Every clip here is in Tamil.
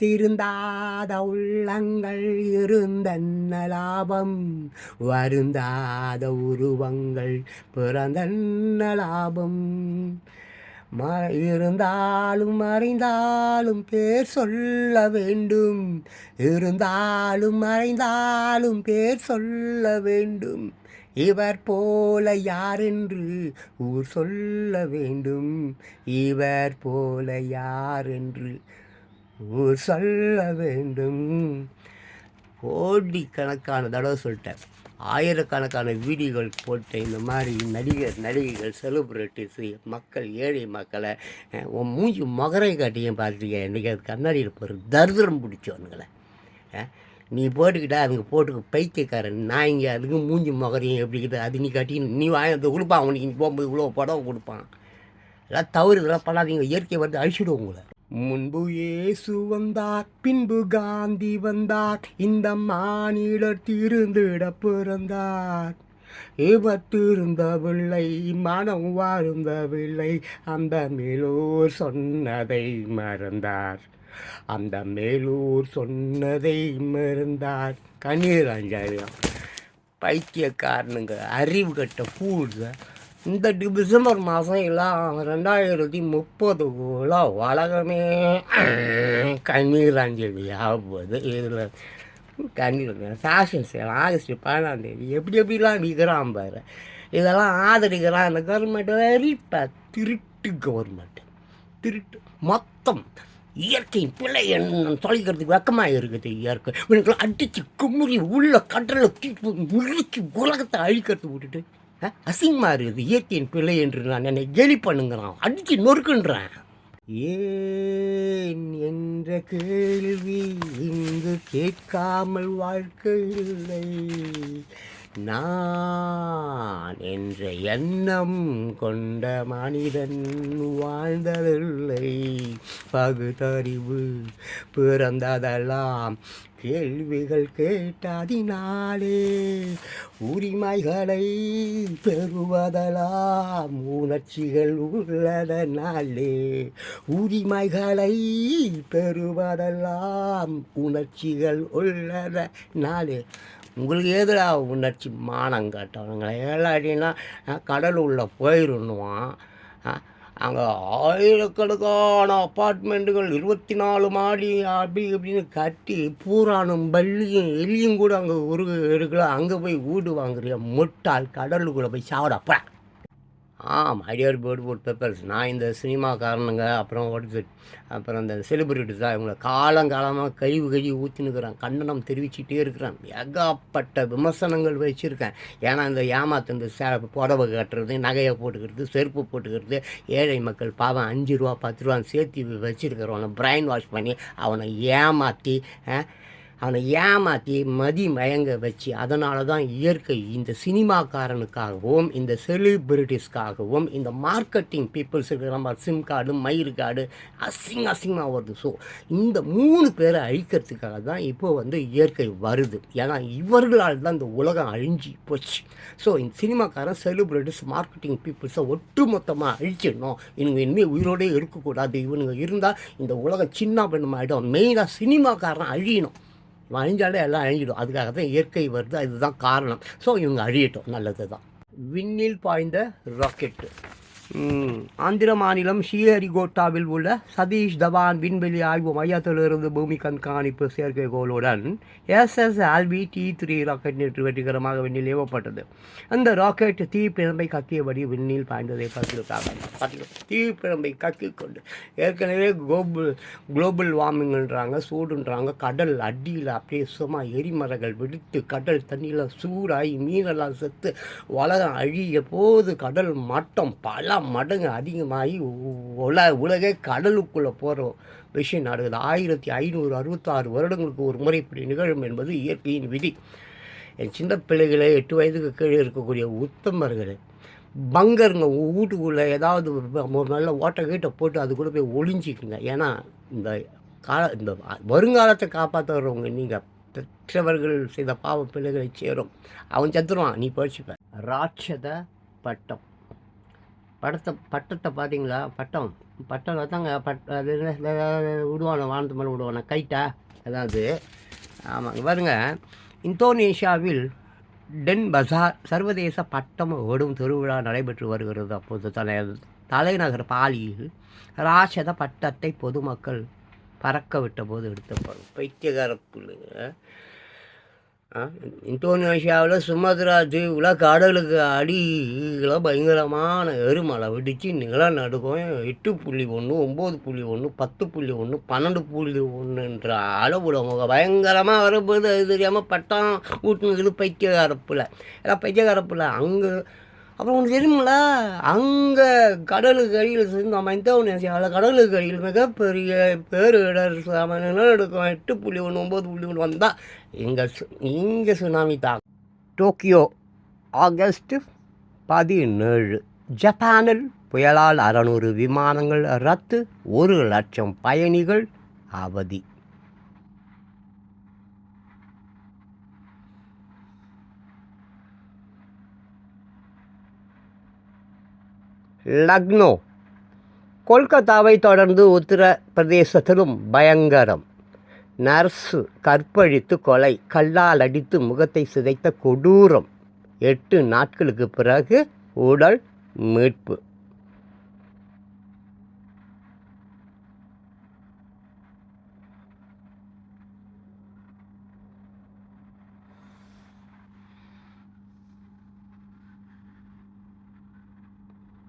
திருந்தாத உள்ளங்கள் இருந்தன்ன லாபம்? வருந்தாத உருவங்கள் பிறந்தன்ன லாபம்? ம இருந்தாலும் மறைந்தாலும் பேர் சொல்ல வேண்டும். இருந்தாலும் மறைந்தாலும் பேர் சொல்ல வேண்டும். இவர் போல யாரென்று ஊர் சொல்ல வேண்டும். இவர் போல யாரென்று ஊர் சொல்ல வேண்டும். கோடிக்கணக்கான தடவை சொல்லிட்டேன். ஆயிரக்கணக்கான வீடியோகள் போட்டு இந்த மாதிரி நடிகர் நடிகைகள் செலிப்ரிட்டிஸு மக்கள் ஏழை மக்களை உன் மூஞ்சி மகரை காட்டியும் பார்த்துருக்கேன் இன்றைக்கி அது கண்ணாடியில் போகிற தரித்திரம் பிடிச்சவனுங்களே நீ போட்டுக்கிட்டா அதுங்க போட்டுக்க பைத்தியக்காரன். நான் இங்கே அதுக்கு மூஞ்சி மகரையும் எப்படிக்கிட்ட அது நீ கட்டி நீ வாங்கி கொடுப்பான். அவனுக்கு நீ போகும்போது இவ்வளோ புடவை கொடுப்பான். எல்லாம் தவறு இதெல்லாம் பண்ணாதீங்க. இயற்கை வந்து அழிச்சிடும் உங்களை. முன்பு இயேசு வந்தார் பின்பு காந்தி வந்தார் இந்த மாநிலர் திருந்திட பிறந்தார். இவர் திருந்தவில்லை மனம் வாழ்ந்தவில்லை அந்த மேலூர் சொன்னதை மறந்தார். அந்த மேலூர் சொன்னதை மறந்தார். கண்ணீர் பைத்தியக்காரனுங்க அறிவு கட்ட ஃபூல்ஸை இந்த டிசம்பர் மாதம் எல்லாம் ரெண்டாயிரத்தி முப்பதுக்குள்ள உலகமே. கண்ணீர் அஞ்சலி ஆகும்போது இதில் கண்ணீர் ஃபேஷன் செய்யலாம் ஆகஸ்ட் பதினாம் தேதி. எப்படி எப்படிலாம் விற்கிறான் பாரு. இதெல்லாம் ஆதரிக்கிறான் அந்த கவர்மெண்ட் வெறிப்ப திருட்டு கவர்மெண்ட் திருட்டு மொத்தம். இயற்கை பிள்ளை என்ன தொலைக்கிறதுக்கு வெக்கமாக இருக்குது இயற்கை. இவனுக்குலாம் அடித்து குமுறி உள்ள கடலை தூக்கி முழுக்கி உலகத்தை அழிக்கிறது விட்டுட்டு அஹ், அசிங்கமா இருக்குது. இயற்கையின் பிள்ளை என்று நான் என்னை கேலி பண்ணுங்கிறான். அடித்து நொறுக்குன்றேன். ஏன் என்ற கேள்வி இங்கு கேட்காமல் வாழ்க்கை இல்லை. நான் என்ற எண்ணம் கொண்ட மனிதன் வாழ்ந்ததில்லை. பகுத்தறிவு பிறந்ததெல்லாம் கேள்விகள் கேட்டதினாலே உரிமைகளை பெறுவதெல்லாம் உணர்ச்சிகள் உள்ளதனாலே உரிமைகளை பெறுவதெல்லாம் உணர்ச்சிகள் உள்ளதனாலே உங்களுக்கு எதிரா உணர்ச்சி? மானம் காட்டவனுங்களை ஏழாட்டினா கடல் உள்ளே போயிருன்னுவான். அங்கே ஆயிரக்கணக்கான அப்பார்ட்மெண்ட்டுகள் இருபத்தி நாலு மாடி அப்படி இப்படின்னு கட்டி பூரானும் பள்ளியும் எலியும் கூட அங்கே ஒரு இருக்கலாம் அங்கே போய் வீடு வாங்குறியா? முட்டாள். கடலுக்குள்ளே போய் சாவடப்பா ஆ my dear bird food peppers நான் இந்த சினிமாக்காரனுங்க அப்புறம் ஒருத்தர் அப்புறம் இந்த செலிபிரிட்டிஸ் தான் இவங்களை காலங்காலமாக கழிவு கழிவு ஊற்றினுக்கிறேன் கண்டனம் தெரிவிச்சுட்டே இருக்கிறேன். ஏகப்பட்ட விமர்சனங்கள் வச்சுருக்கேன். ஏன்னா இந்த ஏமாத்து இந்த சே புடவை கட்டுறது நகையை போட்டுக்கிறது செருப்பு போட்டுக்கிறது ஏழை மக்கள் பாவம் அஞ்சு ரூபா பத்து ரூபான்னு சேர்த்து வச்சுருக்கிறவனை பிரைன் வாஷ் பண்ணி அவனை ஏமாற்றி அவனை ஏமாற்றி மதி மயங்க வச்சு அதனால தான் இயற்கை இந்த சினிமாக்காரனுக்காகவும் இந்த செலிபிரிட்டிஸ்க்காகவும் இந்த மார்க்கெட்டிங் பீப்புள்ஸ் இருக்கிற மாதிரி சிம் கார்டு மயிறு கார்டு அசிங்க அசிங்கமாக வருது. ஸோ இந்த மூணு பேரை அழிக்கிறதுக்காக தான் இப்போ வந்து இயற்கை வருது. ஏன்னா இவர்களால் தான் இந்த உலகம் அழிஞ்சு போச்சு. ஸோ இந்த சினிமாக்காரன் செலிபிரிட்டிஸ் மார்க்கெட்டிங் பீப்புள்ஸை ஒட்டு மொத்தமாக அழிச்சிடணும். இவங்க இனிமேல் உயிரோடே இருக்கக்கூடாது. இவனுங்க இருந்தால் இந்த உலகம் சின்ன பெண்ணுமாயிடும். மெயினாக சினிமாக்காரன் அழியணும். அழிஞ்சாலே எல்லாம் அழிஞ்சிடும். அதுக்காக தான் இயற்கை வருது. இதுதான் காரணம். ஸோ இவங்க அழியட்டும். நல்லது தான் விண்ணில் பாய்ந்த ராக்கெட்டு ஆந்திர மாநிலம் ஸ்ரீஹரிகோட்டாவில் உள்ள சதீஷ் தவான் விண்வெளி ஆய்வு மையத்திலிருந்து பூமி கண்காணிப்பு செயற்கைக்கோளுடன் SS LV D three rocket நேற்று வெற்றிகரமாக விண்ணில் ஏவப்பட்டது. அந்த ராக்கெட் தீப்பிழம்பை கக்கியபடி விண்ணில் பாய்ந்ததை பார்த்துருக்காங்க. தீப்பிழம்பை கக்கி கொண்டு ஏற்கனவே குளோபல் குளோபல் வார்மிங்ன்றாங்க சூடுன்றாங்க கடல் அடியில் அப்படியே சும்மா எரிமரங்கள் வெடித்து கடல் தண்ணியில் சூடாகி மீனெல்லாம் செத்து உலகம் அழிய போது கடல் மட்டம் பல மடங்கு அதிகமாகி உல உலகே கடலுக்குள்ளே போகிற விஷயம் நடக்குது. ஆயிரத்தி ஐநூறு அறுபத்தாறு வருடங்களுக்கு ஒரு முறை இப்படி நிகழும் என்பது இயற்கையின் விதி. என் சின்ன பிள்ளைகளே எட்டு வயதுக்கு கீழே இருக்கக்கூடிய உத்தமர்கள் பங்கருங்க வீட்டுக்குள்ளே ஏதாவது ஒரு நல்ல ஓட்டை கீட்டை போட்டு அது கூட போய் ஒளிஞ்சிக்குங்க. ஏன்னா இந்த கால இந்த வருங்காலத்தை காப்பாற்றுறவங்க நீங்கள் பெற்றவர்கள் செய்த பாவ பிள்ளைகளை சேரும். அவன் செத்துருவான் நீ படிச்சுப்ப ராட்சத பட்டம். படத்தை பட்டத்தை பார்த்தீங்களா? பட்டம். பட்டம் தாங்க பட் அது விடுவானோ வானத்து மேலே விடுவானோ கைட்டா? அதாவது ஆமாங்க பாருங்க. இந்தோனேஷியாவில் டென் பசார் சர்வதேச பட்டம் ஓடும் திருவிழா நடைபெற்று வருகிறது அப்போது தலை தலைநகர் பாலியில் ராட்சத பட்டத்தை பொதுமக்கள் பறக்க விட்ட போது எடுத்த படம். இந்தோனேஷியாவில் சுமத்ரா தீவில் கடலுக்கு அடியில் பயங்கரமான எருமலை வெடித்து நிலம் நடுக்கும் எட்டு புள்ளி ஒன்று ஒம்பது புள்ளி ஒன்று பத்து புள்ளி ஒன்று பன்னெண்டு புள்ளி ஒன்றுன்ற அளவுல அவங்க பயங்கரமாக வரும்போது அது தெரியாமல் பட்டம் ஊட்டுனுக்குது பைத்தியகாரப்பில் எல்லாம் பைத்தியகாரப்பில் அங்கே அப்புறம் ஒன்று தெரியுமில அங்கே கடலுக்கு அடியில் நம்ம இந்தோனேஷியாவில் கடலுக்கு அடியில் மிகப்பெரிய பேரிடர் சம நிலநடுக்கம் எட்டு புள்ளி ஒன்று ஒம்பது புள்ளி ஒன்று வந்தால் இங்கே இங்கே சுனாமி தான். டோக்கியோ ஆகஸ்ட் பதினேழு. ஜப்பானில் புயலால் அறநூறு விமானங்கள் ரத்து ஒரு லட்சம் பயணிகள் அவதி. லக்னோ. கொல்கத்தாவை தொடர்ந்து உத்தரப்பிரதேசத்திலும் பயங்கரம். நர்ஸு கற்பழித்து கொலை கல்லால் அடித்து முகத்தை சிதைத்த கொடூரம். எட்டு நாட்களுக்கு பிறகு உடல் மீட்பு.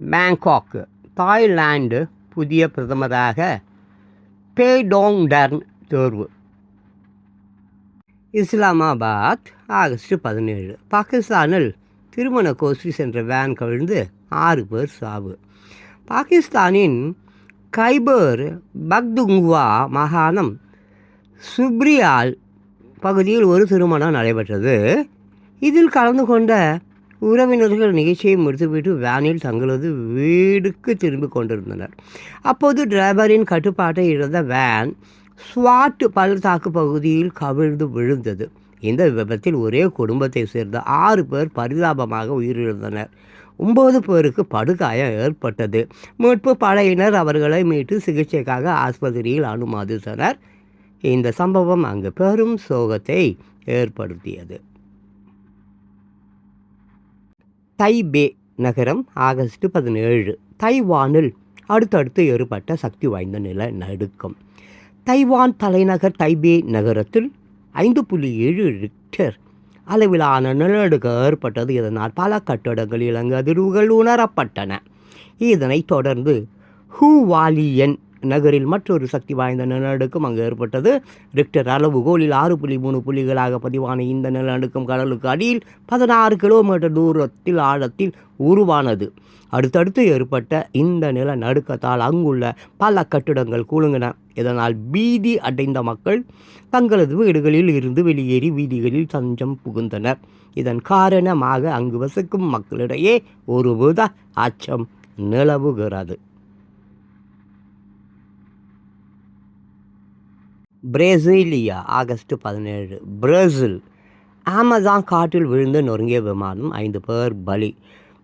பேங்காக் தாய்லாந்து புதிய பிரதமராக பேடோங் டர்ன் தேர்வு. இஸ்லாமாபாத் ஆகஸ்ட் பதினேழு. பாகிஸ்தானில் திருமண கோஷ்டி சென்ற வேன் கவிழ்ந்து ஆறு பேர் சாவு. பாகிஸ்தானின் கைபர் பக்துங்குவா மாகாணம் சுப்ரியால் பகுதியில் ஒரு திருமணம் நடைபெற்றது. இதில் கலந்து கொண்ட உறவினர்கள் நிகழ்ச்சியை முடித்துவிட்டு வேனில் தங்களது வீடுக்கு திரும்பி கொண்டிருந்தனர். அப்போது டிரைவரின் கட்டுப்பாட்டை இழந்த வேன் ஸ்வாட் பள்ளத்தாக்கு பகுதியில் கவிழ்ந்து விழுந்தது. இந்த விபத்தில் ஒரே குடும்பத்தை சேர்ந்த ஆறு பேர் பரிதாபமாக உயிரிழந்தனர். ஒன்பது பேருக்கு படுகாயம் ஏற்பட்டது. மீட்பு படையினர் அவர்களை மீட்டு சிகிச்சைக்காக ஆஸ்பத்திரியில் அனுமதித்தனர். இந்த சம்பவம் அங்கு பெரும் சோகத்தை ஏற்படுத்தியது. தைபே நகரம் ஆகஸ்ட் பதினேழு. தைவானில் அடுத்தடுத்து ஏற்பட்ட சக்தி வாய்ந்த நிலநடுக்கம் தைவான் தலைநகர் தைபே நகரத்தில் ஐந்து புள்ளி ஏழு ரிக்டர் அளவிலான நிலநடுக்கம் ஏற்பட்டது. இதனால் பல கட்டடங்களில் அங்கு அதிர்வுகள் உணரப்பட்டன. இதனைத் தொடர்ந்து ஹூவாலியன் நகரில் மற்றொரு சக்தி வாய்ந்த நிலநடுக்கம் அங்கு ஏற்பட்டது. ரிக்டர் அளவுகோலில் ஆறு புள்ளி மூணு புள்ளிகளாக பதிவான இந்த நிலநடுக்கம் கடலுக்கு அடியில் பதினாறு கிலோமீட்டர் தூரத்தில் ஆழத்தில் உருவானது. அடுத்தடுத்து ஏற்பட்ட இந்த நிலநடுக்கத்தால் அங்குள்ள பல கட்டிடங்கள் குலுங்கின. இதனால் பீதி அடைந்த மக்கள் தங்களது வீடுகளில் இருந்து வெளியேறி வீதிகளில் தஞ்சம் புகுந்தனர். இதன் காரணமாக அங்கு வசிக்கும் மக்களிடையே ஒரு வித அச்சம் நிலவுகிறது. பிரேசிலியா ஆகஸ்ட் பதினேழு. பிரேசில் ஆமசான் காட்டில் விழுந்து நொறுங்கிய விமானம் ஐந்து பேர் பலி.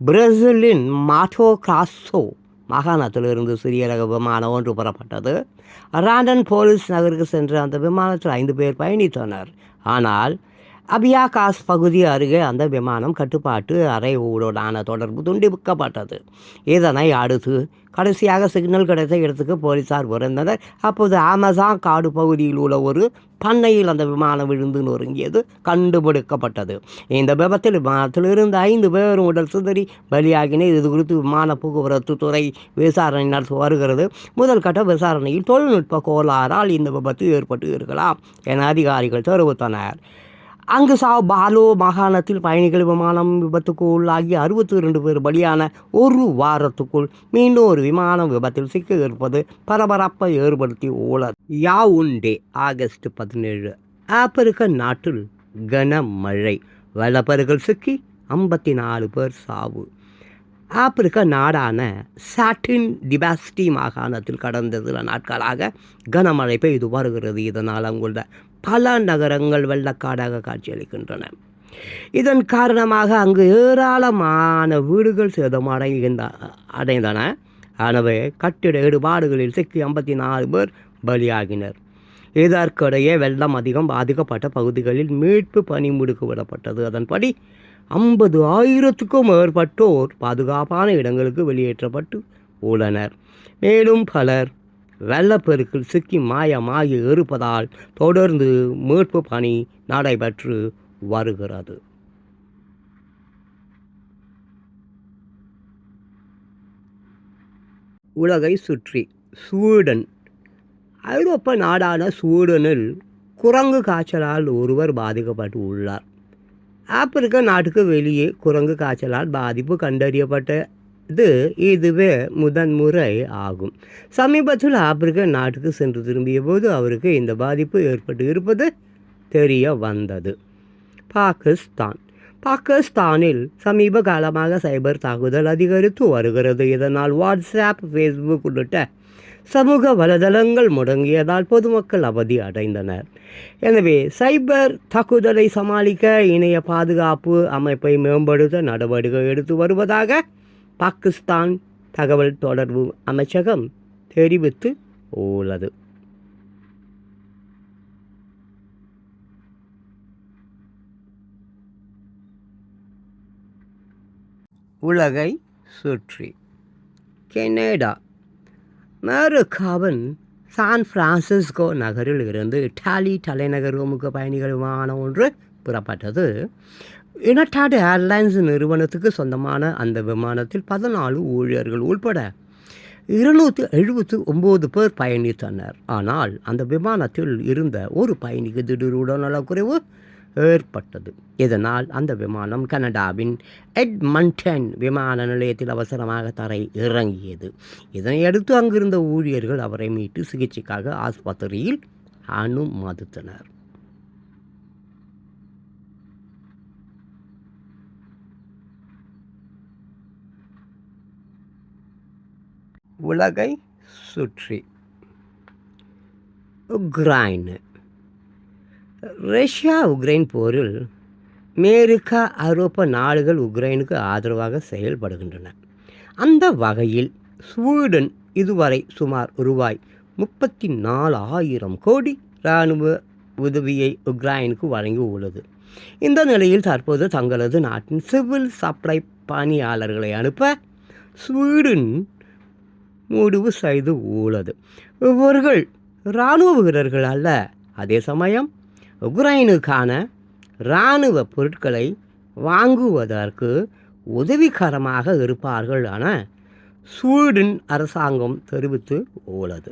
பிரேசிலின் மாட்டோ கிராஸோ மாகாணத்திலிருந்து சிறிய ரக விமானம் ஒன்று புறப்பட்டது. ராண்டன் போலீஸ் நகருக்கு சென்ற அந்த விமானத்தில் ஐந்து பேர் பயணித்தனர். ஆனால் அபியாகாஸ் பகுதி அருகே அந்த விமானம் கட்டுப்பாட்டு அறைவுடனான தொடர்பு துண்டிக்கப்பட்டது இதனை அடுத்து கடைசியாக சிக்னல் கிடைத்த இடத்துக்கு போலீசார் விரைந்தனர். அப்போது அமேசான் காடு பகுதியில் உள்ள ஒரு பண்ணையில் அந்த விமானம் விழுந்து நொறுங்கியது கண்டுபிடிக்கப்பட்டது. இந்த விபத்தில் விமானத்தில் இருந்து ஐந்து பேரும் உடல் சிதறி பலியாகினர் இது குறித்து விமான போக்குவரத்து துறை விசாரணை நடத்தி வருகிறது. முதல் கட்ட விசாரணையில் தொழில்நுட்ப கோளாறால் இந்த விபத்து ஏற்பட்டு இருக்கலாம் என அதிகாரிகள் தெரிவித்தனர். அங்கு சா பாலோ மாகாணத்தில் பயணிகள் விமானம் விபத்துக்கு உள்ளாகி அறுபத்தி இரண்டு பேர் பலியான ஒரு வாரத்துக்குள் மீண்டும் ஒரு விமானம் விபத்தில் சிக்க இருப்பது பரபரப்பை ஏற்படுத்தி உள்ளது. யாவுண்டே ஆகஸ்ட் பதினேழு. ஆப்பிரிக்க நாட்டில் கனமழை. வெள்ளப்பெருகள் சிக்கி ஐம்பத்தி நாலு பேர் சாவு. ஆப்பிரிக்க நாடான சாட்டின் டிபாஸ்டி மாகாணத்தில் கடந்த சில நாட்களாக கனமழை பெய்து வருகிறது. இதனால் அங்குள்ள பல நகரங்கள் வெள்ளக்காடாக காட்சியளிக்கின்றன. இதன் காரணமாக அங்கு ஏராளமான வீடுகள் சேதமடைகின்ற அடைந்தன. எனவே கட்டிட ஈடுபாடுகளில் சிக்கி ஐம்பத்தி நாலு பேர் பலியாகினர். இதற்கிடையே வெள்ளம் அதிகம் பாதிக்கப்பட்ட பகுதிகளில் மீட்பு பணி முடுக்கிவிடப்பட்டது அதன்படி ஐம்பது ஆயிரத்துக்கும் மேற்பட்டோர் பாதுகாப்பான இடங்களுக்கு வெளியேற்றப்பட்டு உள்ளனர். மேலும் பலர் வெள்ளப்பெருக்கில் சிக்கி மாயமாகி இருப்பதால் தொடர்ந்து மீட்பு பணி நடைபெற்று வருகிறது. உலகை சுற்றி ஸ்வீடன். ஐரோப்பா நாடான ஸ்வீடனில் குரங்கு காய்ச்சலால் ஒருவர் பாதிக்கப்பட்டு உள்ளார். ஆப்பிரிக்க நாட்டுக்கு வெளியே குரங்கு காய்ச்சலால் பாதிப்பு கண்டறியப்பட்ட இது இதுவே முதன்முறை ஆகும். சமீபத்தில் ஆப்பிரிக்க நாட்டுக்கு சென்று திரும்பிய போது அவருக்கு இந்த பாதிப்பு ஏற்பட்டு இருப்பது தெரிய வந்தது. பாகிஸ்தான். பாகிஸ்தானில் சமீப காலமாக சைபர் தாக்குதல் அதிகரித்து வருகிறது. இதனால் வாட்ஸ்அப் ஃபேஸ்புக் உள்ளிட்ட சமூக வலைதளங்கள் முடங்கியதால் பொதுமக்கள் அவதி அடைந்தனர். எனவே சைபர் தாக்குதலை சமாளிக்க இணைய பாதுகாப்பு அமைப்பை மேம்படுத்த நடவடிக்கை எடுத்து வருவதாக பாகிஸ்தான் தகவல் தொடர்பு அமைச்சகம் தெரிவித்து உள்ளது. உலகை சுற்றி. கெனடா. அமெரிக்காவின் சான் பிரான்சிஸ்கோ நகரில் இருந்து இட்டாலி தலைநகர் முக பயணிகள் விமானம் ஒன்று புறப்பட்டது. யுனைடெட் ஏர்லைன்ஸ் நிறுவனத்துக்கு சொந்தமான அந்த விமானத்தில் பதினாலு ஊழியர்கள் உள்பட இருநூற்றி எழுபத்து ஒம்பது பேர் பயணித்தனர். ஆனால் அந்த விமானத்தில் இருந்த ஒரு பயணிக்கு திடீர் உடல்நலக்குறைவு ஏற்பட்டது. இதனால் அந்த விமானம் கனடாவின் எட்மண்டன் விமான நிலையத்தில் அவசரமாக தரை இறங்கியது. இதனையடுத்து அங்கிருந்த ஊழியர்கள் அவரை மீட்டு சிகிச்சைக்காக ஆஸ்பத்திரியில் அனுமதித்தனர். உலகை சுற்றி. உக்ரைன். ரஷ்யா உக்ரைன் போரில் அமெரிக்கா ஐரோப்பா நாடுகள் உக்ரைனுக்கு ஆதரவாக செயல்படுகின்றன. அந்த வகையில் ஸ்வீடன் இதுவரை சுமார் ரூபாய் முப்பத்தி நாலு ஆயிரம் கோடி இராணுவ உதவியை உக்ரைனுக்கு வழங்கி உள்ளது இந்த நிலையில் தற்போது தங்களது நாட்டின் சிவில் சப்ளை பணியாளர்களை அனுப்ப ஸ்வீடன் முடிவு செய்து உள்ளது. இவர்கள் இராணுவ வீரர்கள் அல்ல. அதே சமயம் உக்ரைனுக்கான இராணுவ பொருட்களை வாங்குவதற்கு உதவிகரமாக இருப்பார்கள் என ஸ்வீடன் அரசாங்கம் தெரிவித்து உள்ளது.